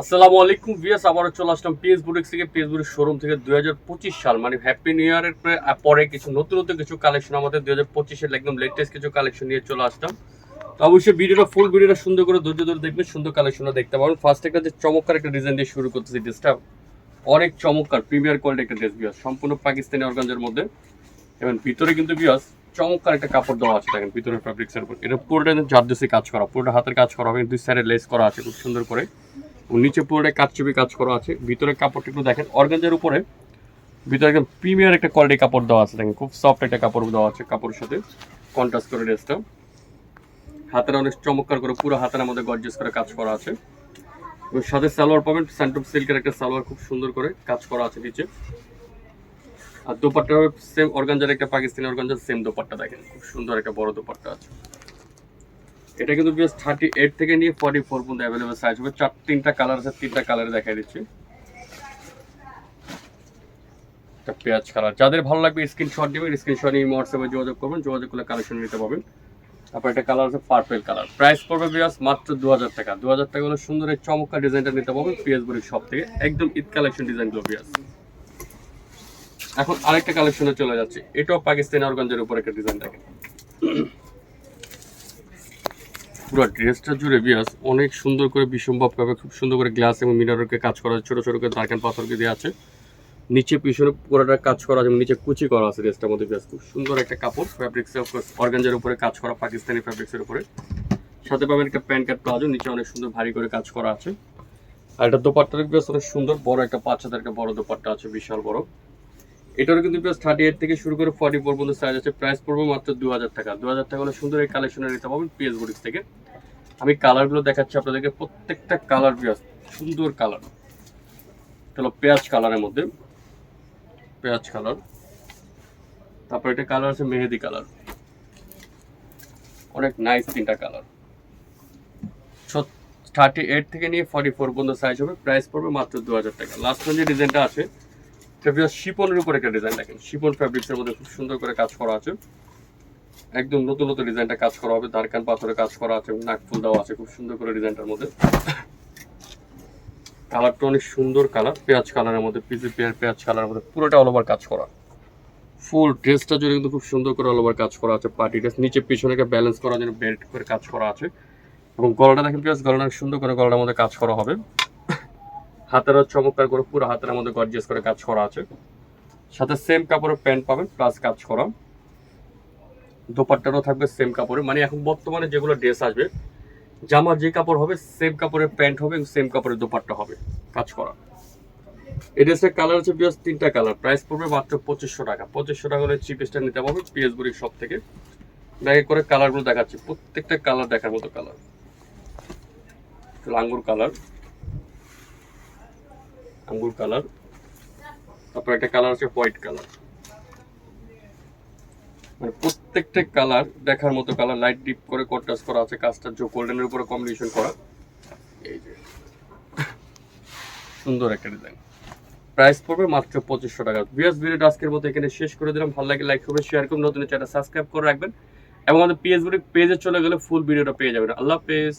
আসসালামু আলাইকুম ভিএস আবারও চলে আসলাম পিএস বুটিক্স থেকে পিএস বুটিক শোরুম থেকে দুই হাজার পঁচিশ সাল মানে হ্যাপি নিউ ইয়ারের পরে কিছু নতুন নতুন কিছু কালেকশন আমাদের দুই হাজার পঁচিশের একদম লেটেস্ট কিছু কালেকশন নিয়ে চলে আসলাম। তো অবশ্যই ভিডিওটা ফুল ভিডিওটা সুন্দর করে ধৈর্য ধরে দেখবেন, সুন্দর কালেকশনটা দেখতে পাবেন। ফার্স্ট একটা যে চমৎকার একটা ডিজাইন দিয়ে শুরু করতেছি ড্রেসটা অনেক চমৎকার প্রিমিয়ার কোয়ালিটি একটা ড্রেস বিয়াস সম্পূর্ণ পাকিস্তানি অর্গানজের মধ্যে। এবং ভিতরে কিন্তু বিয়াস চমৎকার একটা কাপড় দেওয়া আছে, দেখেন ভিতরে ফ্যাব্রিক্সের উপর। এটা পুরোটা জারদোসি কাজ করা, পুরোটা হাতের কাজ করা হবে দুই সাইডে লেস করা আছে খুব সুন্দর করে। নিচে পুরোটাই কাটচুপি কাজ করা আছে। ভিতরে কাপড়টা একটু দেখেন, অর্গানজার উপরে, ভিতরে একদম প্রিমিয়ার একটা কোয়ালিটি কাপড় দেওয়া আছে। দেখেন, খুব সফট একটা কাপড় দেওয়া আছে কাপড়ের সাথে কন্ট্রাস্ট করে ড্রেসটা হাতের অনেক চমৎকার করে পুরো হাতের মধ্যে গর্জিয়াস করে কাজ করা আছে। সাথে সালোয়ার পাবেন স্যান্টুপ সিল্কের একটা সালোয়ার খুব সুন্দর করে কাজ করা আছে নিচে। আর দোপাট্টা সেম অর্গানজার একটা পাকিস্তানি অর্গানজার সেম দোপাট্টা দেখেন, খুব সুন্দর একটা বড় দোপাট্টা আছে। এটা কিন্তু বেশ থার্টি এইট থেকে নিয়ে ফর্টি ফোর পর্যন্ত অ্যাভেলেবেল সাইজ হবে। চার, তিনটা কালার আছে, তিনটা কালারে দেখাই দিচ্ছি। একটা পেঁয়াজ কালার যাদের ভালো লাগবে স্ক্রিনশট দিবেন স্ক্রিনশট নিয়ে হোয়াটসঅ্যাপে যোগাযোগ করবেন, যোগাযোগ করলে কালেকশন নিতে পাবেন তারপর একটা কালার আছে পার্পেল কালার প্রাইস পড়বে বিয়াস মাত্র দু হাজার টাকা। দু হাজার টাকা হলে সুন্দর এই চমৎকার ডিজাইনটা নিতে পারবেন পিএস বুড়ির সব থেকে। একদম ঈদ কালেকশন ডিজাইনগুলো বিয়াস। এখন আরেকটা কালেকশনে চলে যাচ্ছে। এটাও পাকিস্তানি অর্গঞ্জের উপর একটা ডিজাইন থাকে পুরো ড্রেসটা জুড়ে বিয়াস অনেক সুন্দর করে বিসম্ভবভাবে খুব সুন্দর করে গ্লাস এবং মিনারকে কাজ করা ছোট ছোট করে দারকান পাথরকে দেওয়া আছে। নিচে পিছনে পুরোটা কাজ করা আছে, নিচে কুচি করা আছে ড্রেসটার মধ্যে বিয়াস খুব সুন্দর একটা কাপড় ফ্যাব্রিক্স অর্গানজার উপরে কাজ করা, পাকিস্তানি ফ্যাব্রিক্সের উপরে। সাথে পাবেন একটা প্যান্ট কাট প্লাজো, নিচে অনেক সুন্দর ভারী করে কাজ করা আছে। আর এটা দোপাট্টার বেশ অনেক সুন্দর, বড় একটা পাঁচ হাজার, একটা বড় দোপাট্টা আছে, বিশাল বড়। এটারও কিন্তু প্রাইস থার্টি এইট থেকে শুরু করে ফর্টি ফোর পর্যন্ত সাইজ আছে। প্রাইস পড়বে মাত্র দু হাজার টাকা। দু হাজার টাকা হলে সুন্দর এই কালেকশনে নিতে পারবেন পিএস বুটিক্স থেকে। আমি কালারগুলো দেখাচ্ছি আপনাদেরকে। প্রত্যেকটা কালার পিয়াজ সুন্দর কালার চলো পেঁয়াজ কালারের মধ্যে। পেঁয়াজ কালার তারপর এটা কালার আছে মেহেদি কালার অনেক নাইস তিনটা কালার থার্টি এইট থেকে নিয়ে ফর্টি ফোর পর্যন্ত সাইজ হবে। প্রাইস পড়বে মাত্র দু হাজার টাকা লাস্ট যে ডিজাইনটা আছে ফেব্রিক শিপনের উপর একটা ডিজাইন দেখেন? শিপন ফ্যাব্রিক্সের মধ্যে খুব সুন্দর করে কাজ করা আছে। একদম নতুন নতুন ডিজাইনটা কাজ করা হবে। দারকান পাথরে কাজ করা আছে নাক ফুল দেওয়া আছে খুব সুন্দর করে ডিজাইনটার মধ্যে। কালারটা অনেক সুন্দর কালার পেঁয়াজ কালারের মধ্যে পিসি পেয়ার পেঁয়াজ কালারের মধ্যে পুরোটা অল ওভার কাজ করা। ফুল ড্রেসটা জুড়ে কিন্তু খুব সুন্দর করে অল ওভার কাজ করা আছে। পার্টি ড্রেস নিচে পিছনে ব্যালেন্স করার জন্য বেল্ট করে কাজ করা আছে। এবং গলাটা দেখেন পেঁয়াজ গলাটা সুন্দর করে গলাটার মধ্যে কাজ করা হবে। হাতেরও চমৎকার করে পুরো হাতের মধ্যে গর্জিয়াস করে কাজ করা আছে। সাথে সেম কাপড়ের প্যান্ট পাবেন প্লাস কাজ করা। দোপাট্টারও থাকবে সেম কাপড়ে। মানে এখন বর্তমানে যেগুলো ড্রেস আসবে, জামার যে কাপড় হবে সেম কাপড়ের প্যান্ট হবে এবং সেম কাপড়ের দোপাট্টা হবে, কাজ করা। এই ড্রেসের কালার হচ্ছে বিয়াস তিনটা কালার প্রাইস পড়বে মাত্র পঁচিশশো টাকা। পঁচিশশো টাকা হলে চিপেস্টটা নিতে পারবে পিএস বুড়ির সব থেকে। ব্যাগে করে কালারগুলো দেখাচ্ছি। প্রত্যেকটা কালার দেখার মতো কালার লাঙ্গুর কালার আঙ্গুর কালার। তারপর একটা কালার আছে হোয়াইট কালার। মানে প্রত্যেকটা কালার দেখার মতো কালার, লাইট ডিপ করে করা আছে জো গোল্ডেনের উপরে কম্বিনেশন করা। এই যে। সুন্দর একটা ডিজাইন প্রাইস পড়বে মাত্র পঁচিশশো টাকা। বিএস ভিডিওটা আজকের মতো এখানে শেষ করে দিলাম। ভালো লাগে লাইক করবেন শেয়ার করবেন, নতুন চ্যানেল সাবস্ক্রাইব করে রাখবেন। এবং আমাদের পিএস পেজে চলে গেলে ফুল ভিডিওটা পেয়ে যাবেন। আল্লাহ হাফেজ।